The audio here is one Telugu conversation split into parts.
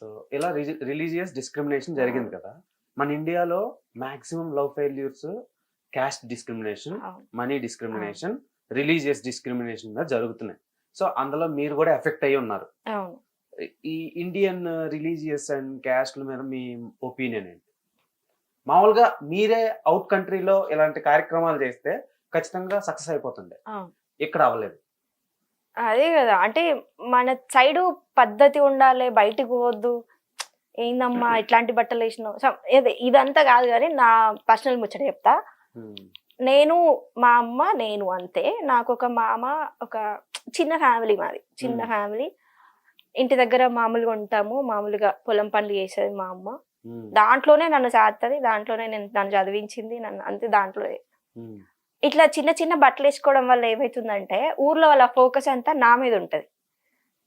సో ఇలా రిలీజియస్ డిస్క్రిమినేషన్ జరిగింది కదా. మన ఇండియాలో maximum love failures caste discrimination. Money discrimination religious డిస్క్రిమినేషన్గా జరుగుతున్నాయి. సో అందులో మీరు కూడా ఎఫెక్ట్ అయ్యి ఉన్నారు. ఈ ఇండియన్ రిలీజియస్ అండ్ క్యాస్ట్ల మీద మీ ఒపీనియన్ ఏంటి? మామూలుగా మీరే అవుట్ కంట్రీలో ఇలాంటి కార్యక్రమాలు చేస్తే ఖచ్చితంగా సక్సెస్ అయిపోతుండే. ఇక్కడ అవ్వలేదు. అదే కదా. అంటే మన సైడు పద్ధతి ఉండాలి బయటికి పోవద్దు. ఏందమ్మా ఇట్లాంటి బట్టలు వేసినావు? ఇదంతా కాదు కానీ నా పర్సనల్ ముచ్చట చెప్తా. నేను మా అమ్మ నేను అంతే. నాకు ఒక మామ ఒక చిన్న ఫ్యామిలీ మాది. చిన్న Hmm. ఫ్యామిలీ. ఇంటి దగ్గర మామూలుగా ఉంటాము. మామూలుగా పొలం పనులు చేసేది మా అమ్మ. ఉమ్, దాంట్లోనే నన్ను సాగుతుంది దాంట్లోనే నేను నన్ను చదివించింది. నన్ను అంతే దాంట్లో ఉమ్, ఇట్లా చిన్న చిన్న బట్టలు వేసుకోవడం వల్ల ఏమవుతుందంటే ఊర్లో వాళ్ళ ఫోకస్ అంతా నా మీద ఉంటది.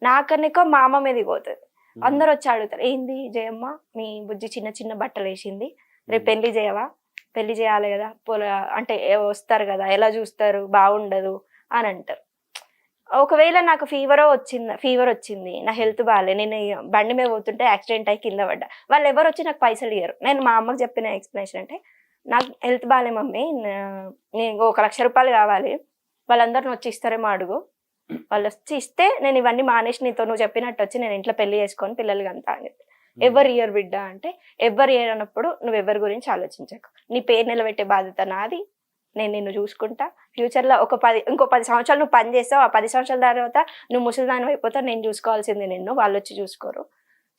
నాకనికో మా అమ్మ మీదకి పోతుంది. అందరు వచ్చి అడుగుతారు ఏంది జయమ్మ మీ బుజ్జి చిన్న చిన్న బట్టలు వేసింది. రేపు పెళ్ళి చేయవా? పెళ్ళి చేయాలి కదా పొల అంటే వస్తారు కదా ఎలా చూస్తారు? బాగుండదు అని అంటారు. ఒకవేళ నాకు ఫీవర్ వచ్చింది ఫీవర్ వచ్చింది నా హెల్త్ బాగాలే నేను బండి మీద పోతుంటే యాక్సిడెంట్ అయ్యి కింద పడ్డా. వాళ్ళు ఎవరు వచ్చి నాకు పైసలు ఇయ్యరు. నేను మా అమ్మకి చెప్పిన ఎక్స్ప్లెనేషన్ అంటే నాకు హెల్త్ బాగాలే మమ్మీ. నేను ఒక లక్ష రూపాయలు కావాలి. వాళ్ళందరిని వచ్చి ఇస్తారేమో అడుగు. వాళ్ళు వచ్చి ఇస్తే నేను ఇవన్నీ మానేసి నీతో నువ్వు చెప్పినట్టు వచ్చి నేను ఇంట్లో పెళ్ళి చేసుకొని పిల్లలకి అంతా అని చెప్పి. ఎవరు ఇయర్ బిడ్డ అంటే ఎవరు ఇయర్ అన్నప్పుడు నువ్వు ఎవరి గురించి ఆలోచించకు. నీ పేరు నిలబెట్టే బాధ్యత నాది. నేను నిన్ను చూసుకుంటా. ఫ్యూచర్లో ఒక పది ఇంకో పది సంవత్సరాలు నువ్వు పని చేస్తావు. ఆ పది సంవత్సరాల తర్వాత నువ్వు ముసలిదాని అయిపోతావు. నేను చూసుకోవాల్సింది నిన్ను. వాళ్ళు వచ్చి చూసుకోరు.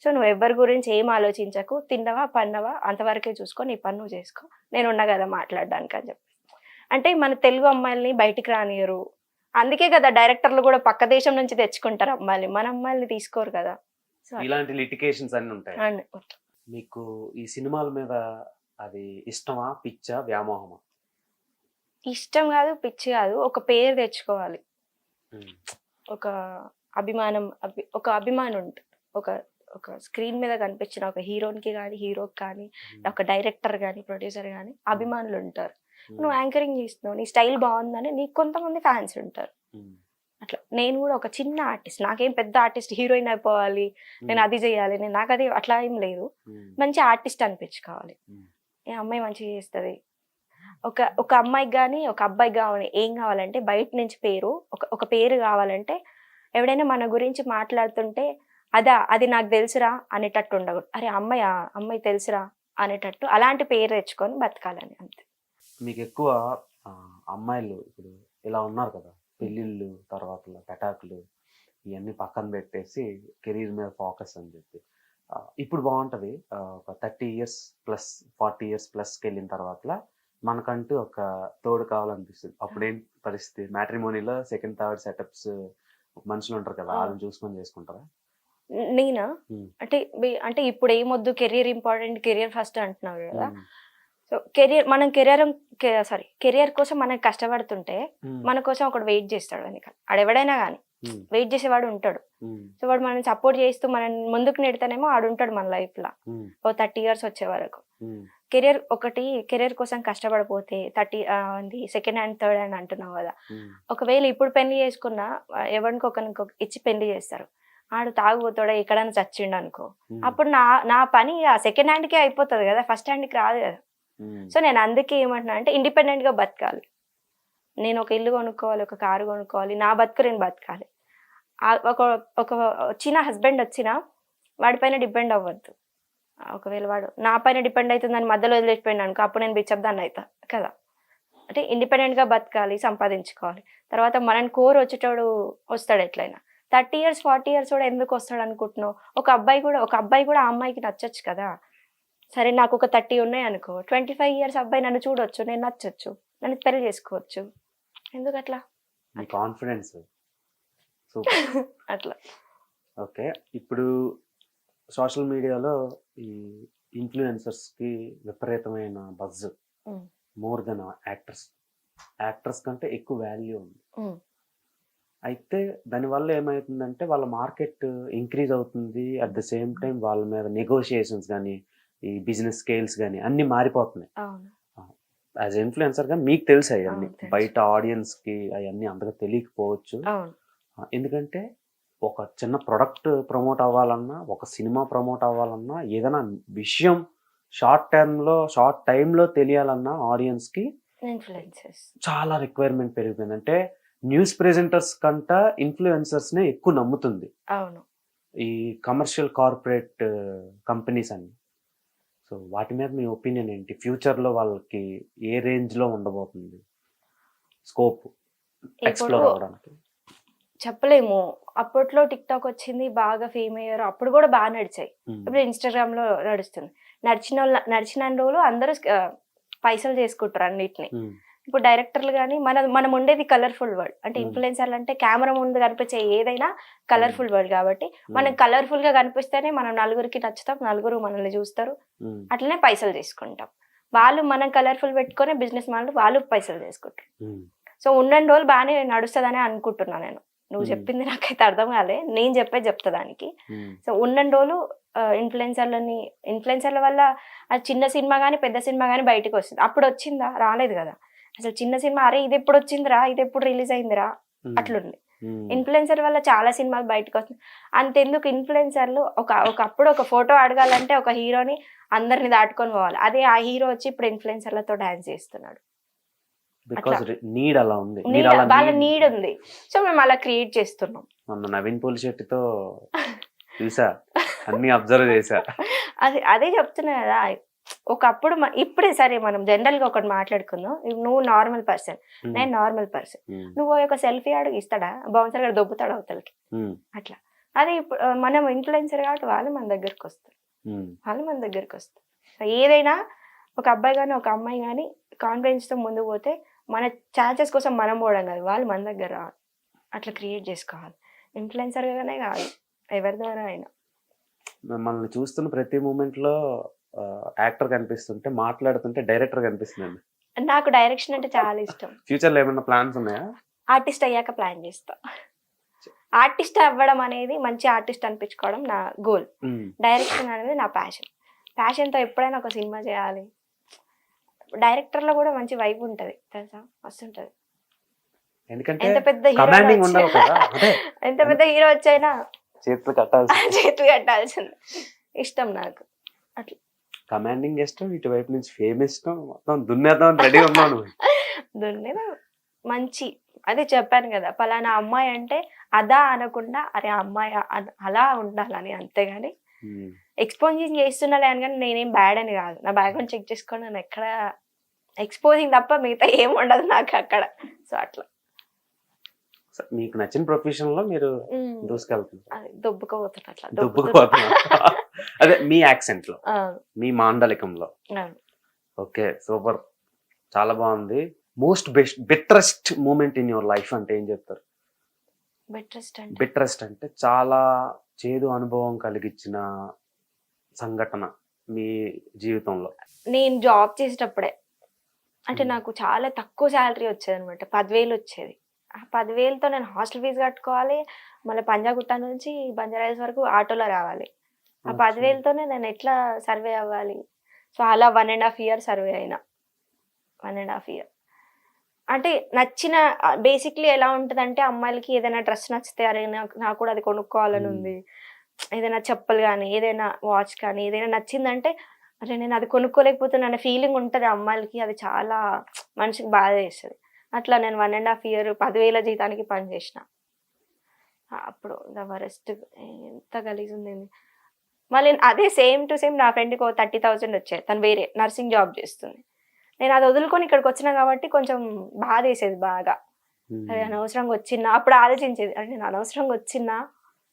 సో నువ్వు ఎవరి గురించి ఏం ఆలోచించకు తిన్నవా పన్నవా అంతవరకే చూసుకో నీ పని నువ్వు చేసుకో. నేను ఉన్నా కదా మాట్లాడడానికి అని చెప్పి. అంటే మన తెలుగు అమ్మాయిల్ని బయటికి రానియరు. అందుకే కదా డైరెక్టర్లు కూడా పక్క దేశం నుంచి తెచ్చుకుంటారు అమ్మాయిల్ని. మన అమ్మాయిల్ని తీసుకోరు కదా. ఇలాంటి లిటికేషన్స్ అన్ని ఉంటాయి. మీకు ఈ సినిమాల మీద అది ఇష్టమా పిచ్చా వ్యామోహమా? ఇష్టం కాదు పిచ్చి కాదు. ఒక పేరు తెచ్చుకోవాలి. ఒక అభిమానం అభి ఒక అభిమానం ఉంటుంది ఒక ఒక స్క్రీన్ మీద కనిపించిన ఒక హీరోకి కానీ హీరోకి కానీ ఒక డైరెక్టర్ కానీ ప్రొడ్యూసర్ కానీ అభిమానులు ఉంటారు. నువ్వు యాంకరింగ్ చేస్తున్నావు నీ స్టైల్ బాగుందని నీకు కొంతమంది ఫ్యాన్స్ ఉంటారు. అట్లా నేను కూడా ఒక చిన్న ఆర్టిస్ట్ నాకేం పెద్ద ఆర్టిస్ట్ హీరోయిన్ అయిపోవాలి నేను అది చేయాలి నేను నాకు అది అట్లా ఏం లేదు. మంచి ఆర్టిస్ట్ అనిపించుకోవాలి. ఏ అమ్మాయి మంచిగా చేస్తుంది. ఒక ఒక అమ్మాయికి కానీ ఒక అబ్బాయికి కావాలి ఏం కావాలంటే బయట నుంచి పేరు ఒక ఒక పేరు కావాలంటే ఎవడైనా మన గురించి మాట్లాడుతుంటే అదా అది నాకు తెలుసురా అనేటట్టు ఉండకూడదు. అరే అమ్మాయి అమ్మాయి తెలుసురా అనేటట్టు అలాంటి పేరు తెచ్చుకొని బతకాలని అంతే. మీకు ఎక్కువ అమ్మాయిలు ఇప్పుడు ఇలా ఉన్నారు కదా పెళ్ళిళ్ళు తర్వాత పెటాకులు ఇవన్నీ పక్కన పెట్టేసి కెరీర్ మీద ఫోకస్ అని చెప్పి. ఇప్పుడు బాగుంటది. ఒక thirty years plus forty years ప్లస్కి వెళ్ళిన తర్వాత మనకంటూ ఒక తోడు కావాలనిపిస్తుంది. అప్పుడేం పరిస్థితి? మ్యాట్రిమోనీలో సెకండ్ థర్డ్ సెటప్స్ మనుషులు ఉంటారు కదా. వాళ్ళని చూసుకొని చేసుకుంటారా? నేనా. అంటే అంటే ఇప్పుడు ఏమొద్దు కెరియర్ ఇంపార్టెంట్ కెరియర్ ఫస్ట్ అంటున్నారు కదా. సో కెరియర్ మనం కెరియర్ సారీ కెరియర్ కోసం మనం కష్టపడుతుంటే మన కోసం ఒకడు వెయిట్ చేస్తాడు వెనక ఆడెవడైనా కానీ వెయిట్ చేసేవాడు ఉంటాడు. సో వాడు మనం సపోర్ట్ చేస్తూ మనం ముందుకు నెడతానేమో ఆడు ఉంటాడు మన లైఫ్లో. ఓ థర్టీ ఇయర్స్ వచ్చే వరకు. కెరియర్ ఒకటి కెరియర్ కోసం కష్టపడిపోతే thirty second hand third hand అంటున్నావు కదా. ఒకవేళ ఇప్పుడు పెళ్ళి చేసుకున్నా ఆ, ఎవరికి ఒకరికి ఒక- ఇచ్చి పెళ్ళి చేస్తారు. ఆడు తాగుపోతాడా ఎక్కడైనా చచ్చిండు అనుకో అప్పుడు నా నా పని సెకండ్ హ్యాండ్కే అయిపోతుంది కదా ఫస్ట్ హ్యాండ్కి రాదు కదా. సో నేను అందుకే ఏమంటున్నా అంటే ఇండిపెండెంట్గా బతకాలి. నేను ఒక ఇల్లు కొనుక్కోవాలి ఒక కారు కొనుక్కోవాలి నా బతుకు నేను బతకాలి. ఒక ఒక వచ్చిన హస్బెండ్ వచ్చినా వాడిపైన డిపెండ్ అవ్వద్దు. ఒకవేళ వాడు నా పైన డిపెండ్ అవుతుందని మధ్యలో వదిలేసిపోయినా అనుకో అప్పుడు నేను బిచ్చబ్దాన్ని అవుతా కదా. అంటే ఇండిపెండెంట్గా బతకాలి సంపాదించుకోవాలి. తర్వాత మనని కోరు వచ్చేటోడు వస్తాడు ఎట్లయినా. థర్టీ ఇయర్స్ ఫార్టీ ఇయర్స్ కూడా ఎందుకు వస్తాడు అనుకుంటున్నావు? ఒక అబ్బాయి కూడా ఒక అబ్బాయి కూడా ఆ అమ్మాయికి నచ్చొచ్చు కదా? సరే నాకు ఒక థర్టీ ఉన్నాయి అనుకో. ట్వంటీ ఫైవ్ ఇయర్స్ అబ్బాయి నన్ను చూడొచ్చు నేను నచ్చొచ్చు నన్ను పెళ్ళి చేసుకోవచ్చు. ఎందుకు అట్లా? కాన్ఫిడెన్స్. సూపర్. అట్లా. ఓకే ఇప్పుడు సోషల్ మీడియాలో ఈ ఇన్ఫ్లుయెన్సర్స్కి విపరీతమైన buzz. More than actors. Actors కంటే ఎక్కువ వాల్యూ ఉంది. అయితే దానివల్ల ఏమవుతుందంటే వాళ్ళ మార్కెట్ ఇంక్రీజ్ అవుతుంది. అట్ ద సేమ్ టైం వాళ్ళ మీద నెగోషియేషన్స్ కానీ ఈ బిజినెస్ స్కేల్స్ కానీ అన్ని మారిపోతున్నాయి. యాజ్ ఇన్ఫ్లుయెన్సర్గా మీకు తెలుసు అవన్నీ. బయట ఆడియన్స్కి అవన్నీ అంతగా తెలియకపోవచ్చు. ఎందుకంటే ఒక చిన్న ప్రొడక్ట్ ప్రమోట్ అవ్వాలన్నా ఒక సినిమా ప్రమోట్ అవ్వాలన్నా ఏదైనా విషయం షార్ట్ టర్మ్లో షార్ట్ టైంలో తెలియాలన్నా ఆడియన్స్కి చాలా రిక్వైర్మెంట్ పెరిగిపోయింది. అంటే న్యూస్ ప్రెజెంటర్స్ కంట ఇన్ఫ్లుయెన్సర్స్నే ఎక్కువ నమ్ముతుంది. అవును. ఈ కమర్షియల్ కార్పొరేట్ కంపెనీస్ అన్ని. సో వాటి మీద మీ ఒపీనియన్ ఏంటి? ఫ్యూచర్లో వాళ్ళకి ఏ రేంజ్లో ఉండబోతుంది? స్కోప్? ఎక్స్ప్లోర్ ఇప్పుడు అవ్వడానికి. చెప్పలేము. అప్పట్లో టిక్ టాక్ వచ్చింది బాగా ఫేమ్ అయ్యారు. అప్పుడు కూడా బాగా నడిచాయి. ఇప్పుడు ఇన్స్టాగ్రామ్లో నడుస్తుంది. నడిచిన వాళ్ళ- నడిచిన రోజులు అందరూ పైసలు చేసుకుంటారు అన్నిటిని. ఇప్పుడు డైరెక్టర్లు కానీ మన మనం ఉండేది కలర్ఫుల్ వరల్డ్ అంటే Hmm. ఇన్ఫ్లుయెన్సర్లు అంటే కెమెరా ముందు కనిపించే ఏదైనా కలర్ఫుల్ వరల్డ్ కాబట్టి ఉమ్, మనం కలర్ఫుల్గా కనిపిస్తేనే మనం నలుగురికి నచ్చుతాం నలుగురు మనల్ని చూస్తారు. అట్లనే పైసలు తీసుకుంటాం. వాళ్ళు మనం కలర్ఫుల్ పెట్టుకొని బిజినెస్ వాళ్ళు వాళ్ళు పైసలు తీసుకుంటారు. సో ఉన్న రోజులు బాగానే నడుస్తుందని అనుకుంటున్నా నేను. నువ్వు Hmm. చెప్పింది నాకైతే అర్థం కాలే. నేను చెప్పే చెప్తా దానికి. సో ఉన్న రోజులు ఇన్ఫ్లుయెన్సర్లని ఇన్ఫ్లుయెన్సర్ల వల్ల చిన్న సినిమా కానీ పెద్ద సినిమా కానీ బయటకు వస్తుంది. అప్పుడు వచ్చిందా? రాలేదు కదా. అసలు చిన్న సినిమా అరే ఇది ఎప్పుడు వచ్చిందిరా? ఇది ఎప్పుడు రిలీజ్ అయిందిరా? అట్లుంది ఇన్ఫ్లుయెన్సర్ వల్ల చాలా సినిమాలు బయటకు వస్తుంది అంతెందుకు ఇన్ఫ్లుయెన్సర్లు ఒక ఒకప్పుడు ఒక ఫోటో అడగాలంటే ఒక హీరోని అందరిని దాటుకొని పోవాలి. అదే ఆ హీరో వచ్చి ఇప్పుడు ఇన్ఫ్లుయెన్సర్లతో డాన్స్ చేస్తున్నాడు. నీడ్ అలా ఉంది. వాళ్ళ నీడ్. ఉంది. సో మేము అలా క్రియేట్ చేస్తున్నాం. మొన్న నవీన్ పోలిశెట్టితో చూసా అన్ని అబ్జర్వ్ చేశా అది అదే చెప్తున్నా కదా. ఒకప్పుడు ఇప్పుడే సరే మనం జనరల్గా ఒకటి మాట్లాడుకుందాం. నువ్వు నార్మల్ పర్సన్. నేను నార్మల్ పర్సన్. నువ్వు ఒక సెల్ఫీ అడుగు ఇస్తాడా? బౌన్సర్ గారు దొబ్బుతాడు అవతలకి. అట్లా. అదే ఇప్పుడు మనం ఇన్ఫ్లుయెన్సర్ కాబట్టి వాళ్ళు మన దగ్గరకు వస్తారు. వాళ్ళు మన దగ్గరకు వస్తారు. ఏదైనా ఒక అబ్బాయి కానీ ఒక అమ్మాయి కానీ కాన్ఫిడెన్స్తో ముందుకు పోతే మన ఛాన్సెస్ కోసం మనం పోవడం కాదు. వాళ్ళు మన దగ్గర రావాలి. అట్లా క్రియేట్ చేసుకోవాలి. ఇన్ఫ్లుయెన్సర్ గానే కాదు. ఎవరి ద్వారా అయినా. మిమ్మల్ని చూస్తున్న ప్రతి మూమెంట్లో యాక్టర్ కనిపిస్తుంటే మాట్లాడుతుంటే డైరెక్టర్ కనిపిస్తుంది నాకు డైరెక్షన్ అంటే చాలా ఇష్టం. ఫ్యూచర్లో ఏమైనా ప్లాన్స్ ఉన్నాయా? ఆర్టిస్ట్ అయ్యాక ప్లాన్ చేస్తా. ఆర్టిస్ట్ అవ్వడం అనేది మంచి ఆర్టిస్ట్ అనిపించుకోవడం నా గోల్. డైరెక్షన్ అనేది నా ప్యాషన్. ప్యాషన్తో ఎప్పుడైనా ఒక సినిమా చేయాలి. డైరెక్టర్లో కూడా మంచి వైబ్ ఉంటుంది తెలుసా? ఎందుకంటే ఎంత పెద్ద హీరో ఎంత పెద్ద హీరో వచ్చైనా చేతులు కట్టాల్సి చేతులు కట్టాల్సింది. ఇష్టం నాకు. కమాండింగ్ ఇష్టం ఇటువైపు నుంచి ఫేమ్ ఇష్టం మొత్తం దున్నేద్దాం రెడీ ఉన్నాను దున్నేది మంచి. అదే చెప్పాను కదా పలానా అమ్మాయి అంటే అదా అనకుండా అరే అమ్మాయి అలా ఉండాలని అంతేగాని ఎక్స్పోజింగ్ చేస్తున్నాలే అని కానీ నేనేం బ్యాడ్ అని కాదు. నా బ్యాక్గ్రౌండ్ చెక్ చేసుకొని నేను ఎక్కడ ఎక్స్పోజింగ్ తప్ప మిగతా ఏం ఉండదు నాకు అక్కడ. సో అట్లా. మీకు నచ్చిన ప్రొఫెషన్లో మీరు ఉమ్, దూసుకెళ్తున్నారు. అది దుబ్బుకుపోతున్నారు మీ యాక్సెంట్లో మీ మాండలికంలో. Okay super. చాలా బాగుంది. Most best betterest moment in your life అంటే ఏం చెప్తారు? బెటరెస్ట్ అంటే? బెటరెస్ట్ అంటే చాలా చేదు అనుభవం కలిగించిన సంఘటన మీ జీవితంలో. నేను జాబ్ చేసేటప్పుడే. అంటే Hmm. నాకు చాలా తక్కువ శాలరీ వచ్చేది అనమాట పదివేలు వచ్చేది. పదివేలతో నేను హాస్టల్ ఫీజు కట్టుకోవాలి మళ్ళీ పంజాగుట్ట నుంచి బంజారాయిల్స్ వరకు ఆటోలో రావాలి. ఆ పదివేలతోనే నేను ఎట్లా సర్వే అవ్వాలి? సో అలా one and half year survey అయినా. One and half year. అంటే నచ్చిన బేసిక్లీ ఎలా ఉంటుంది అంటే అమ్మాయిలకి ఏదైనా డ్రెస్ నచ్చితే అరే నాకు కూడా అది కొనుక్కోవాలని. ఉంది. ఏదైనా చెప్పులు కానీ ఏదైనా వాచ్ కానీ ఏదైనా నచ్చిందంటే అరే నేను అది కొనుక్కోలేకపోతున్నా అనే ఫీలింగ్ ఉంటుంది అమ్మాయిలకి. అది చాలా మనిషికి బాధ వేస్తుంది. అట్లా నేను వన్ అండ్ హాఫ్ ఇయర్ పదివేల జీతానికి పనిచేసిన అప్పుడు ద వరెస్ట్ ఎంత గలీజ్ ఉంది మళ్ళీ అదే సేమ్ టు సేమ్ నా ఫ్రెండ్కి ఒక థర్టీ థౌజండ్ వచ్చాయి. తను వేరే నర్సింగ్ జాబ్ చేస్తుంది. నేను అది వదులుకొని ఇక్కడికి వచ్చినా కాబట్టి కొంచెం బాధ వేసేది బాగా. Hmm. అరే అనవసరంగా వచ్చినా? అప్పుడు ఆలోచించేది అరే నేను అనవసరంగా వచ్చినా?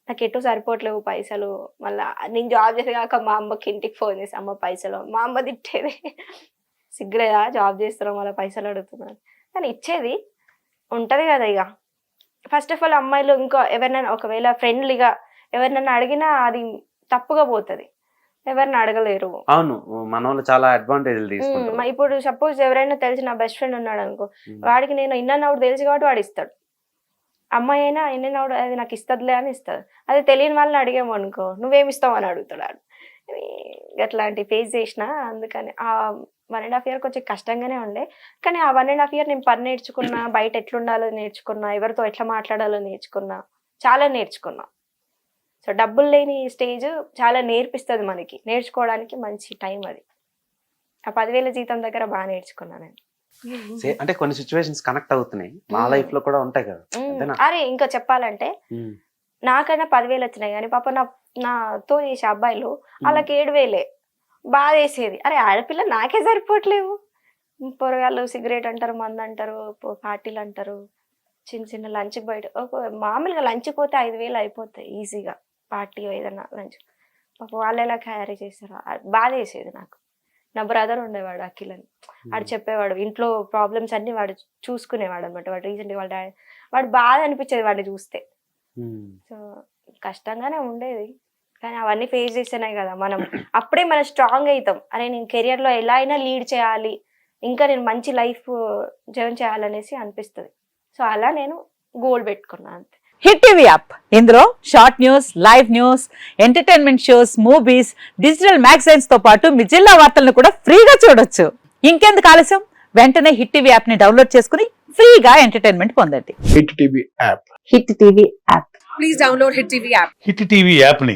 నాకు ఎటు సరిపోవట్లేవు పైసలు. మళ్ళా నేను జాబ్ చేసేగాక మా అమ్మకి ఇంటికి ఫోన్ చేసి అమ్మ పైసలు మా అమ్మ తిట్టేది. సిగ్గులేదా? జాబ్ చేస్తున్నాం మళ్ళీ పైసలు అడుగుతున్నాను కానీ ఇచ్చేది ఉంటది కదా ఇక ఫస్ట్ ఆఫ్ ఆల్ అమ్మాయిలు ఇంకో ఎవరినైనా ఒకవేళ ఫ్రెండ్లీగా ఎవరినైనా అడిగినా అది తప్పుగా పోతుంది. ఎవరిని అడగలేరు. అవును మన వాళ్ళు చాలా మ- ఇప్పుడు సపోజ్ ఎవరైనా తెలిసి నా బెస్ట్ ఫ్రెండ్ ఉన్నాడు అనుకో. వాడికి నేను అవుట్ తెలుసు కాబట్టి వాడు ఇస్తాడు. అమ్మాయి అయినా అవుట్ అది నాకు ఇస్తుందిలే అని ఇస్తుంది అది తెలియని వాళ్ళని అడిగాము అనుకో నువ్వేమి ఇస్తావు? అని అడుగుతాడు అట్లాంటి ఫేస్ చేసిన అందుకని. ఆ వన్ అండ్ హాఫ్ ఇయర్ కొంచెం కష్టంగానే ఉండే. కానీ ఆ వన్ అండ్ హాఫ్ ఇయర్ నేను పని నేర్చుకున్నా బయట ఎట్లుండాలో నేర్చుకున్నా ఎవరితో ఎట్లా మాట్లాడాలో నేర్చుకున్నా చాలా నేర్చుకున్నా. సో డబ్బులు లేని స్టేజ్ చాలా నేర్పిస్తుంది మనకి. నేర్చుకోవడానికి మంచి టైం అది. ఆ పదివేల జీతం దగ్గర బాగా నేర్చుకున్నాను నేను. అంటే కొన్ని సిచ్యువేషన్స్ కనెక్ట్ అవుతున్నాయి. నా. లైఫ్లో కూడా ఉంటాయి కదా. అంతేనా? అరే ఇంకా చెప్పాలంటే మ్మ్. నాకైనా పదివేలు వచ్చినాయి కానీ పాప నా నాతో చేసే అబ్బాయిలు వాళ్ళకి ఏడు వేలే. బాగా వేసేది అరే ఆడపిల్ల నాకే సరిపోవట్లేవు. పొరగాళ్ళు సిగరెట్ అంటారు మందు అంటారు పార్టీలు అంటారు చిన్న చిన్న లంచ్ బయట ఒక మామూలుగా లంచ్ పోతే ఐదు వేలు అయిపోతాయి ఈజీగా. పార్టీ ఏదైనా లంచ్. పాప వాళ్ళు ఎలా క్యారీ చేస్తారో బాధ వేసేది నాకు. నా బ్రదర్ ఉండేవాడు అఖిల్ అని వాడు చెప్పేవాడు ఇంట్లో ప్రాబ్లమ్స్ అన్ని వాడు చూసుకునేవాడు అనమాట వాడు రీసెంట్ వాళ్ళ డాడీ వాడు బాధ అనిపించేది వాడిని చూస్తే. సో కష్టంగానే ఉండేది. కానీ అవన్నీ ఫేస్ చేస్తేనే కదా మనం. అప్పుడే మనం స్ట్రాంగ్ అవుతాం అరే నేను career లో ఎలా అయినా లీడ్ చేయాలి. ఇంకా నేను మంచి లైఫ్ జర్న్ చేయాలనేసి అనిపిస్తుంది. సో అలా నేను గోల్ పెట్టుకున్నాను అంతే. Hit TV app. ఇందులో short news live news entertainment shows movies digital మ్యాగజైన్స్తో పాటు మీ జిల్లా వార్తలను కూడా ఫ్రీగా చూడొచ్చు. ఇంకెందుకు ఆలస్యం? వెంటనే హిట్ టీవీ యాప్ని డౌన్లోడ్ చేసుకుని ఫ్రీగా ఎంటర్టైన్మెంట్ పొందండి. Hit TV app. Hit TV app please download Hit TV app. Hit TV యాప్ని